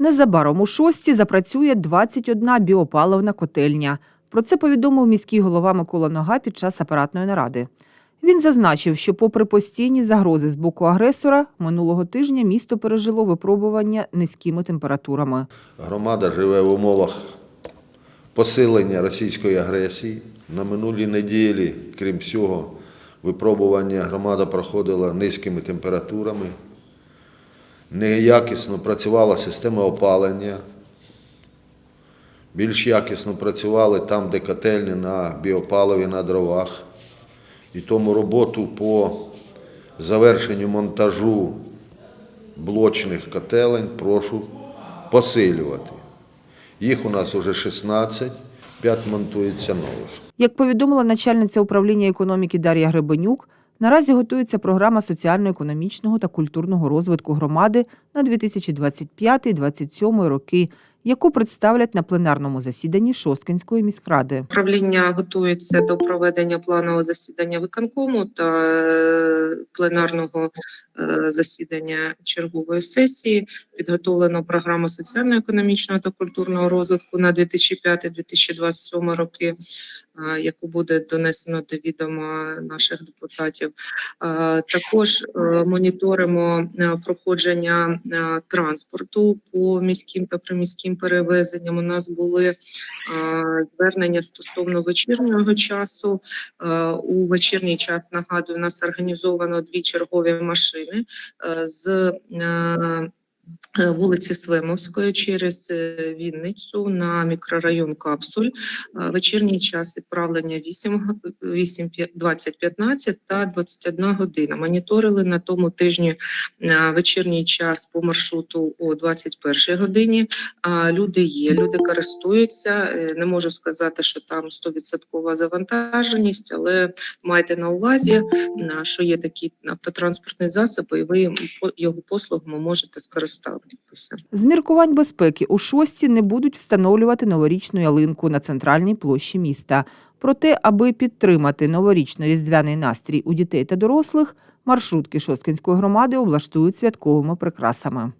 Незабаром у шості запрацює 21 біопаливна котельня. Про це повідомив міський голова Микола Нога під час апаратної наради. Він зазначив, що, попри постійні загрози з боку агресора, минулого тижня місто пережило випробування низькими температурами. Громада живе в умовах посилення російської агресії. На минулій неділі, крім всього, випробування громада проходила низькими температурами. Неякісно працювала система опалення. Більш якісно працювали там, де котельні на біопаливі на дровах. І тому роботу по завершенню монтажу блочних котелень прошу посилювати. Їх у нас вже 16, 5 монтується нових. Як повідомила начальниця управління економіки Дар'я Гребенюк, наразі готується програма соціально-економічного та культурного розвитку громади на 2025-2027 роки, яку представлять на пленарному засіданні Шосткинської міськради. Управління готується до проведення планового засідання виконкому та е, пленарного е, засідання чергової сесії. Підготовлено програму соціально-економічного та культурного розвитку на 2005-2027 роки, е, яку буде донесено до відома наших депутатів. Також моніторимо проходження транспорту по міським та приміським перевезенням. У нас були е, звернення стосовно вечірнього часу. Е, У вечірній час нагадую, у нас організовано дві чергові машини е, з вулиці Свемовської через е, Вінницю на мікрорайон Капсуль. Е, Вечірній час відправлення 8, г- 8 п'я- 20.15 та 21 година. Моніторили на тому тижні е, вечірній час по маршруту о 21 годині. Люди є, люди користуються. Е, Не можу сказати, що там 100% завантаженість, але майте на увазі, що є такі автотранспортні засоби, і ви його послугами можете скористатися. З міркувань безпеки у шості не будуть встановлювати новорічну ялинку на центральній площі міста. Проте, аби підтримати новорічно-різдвяний настрій у дітей та дорослих, маршрутки Шосткинської громади облаштують святковими прикрасами.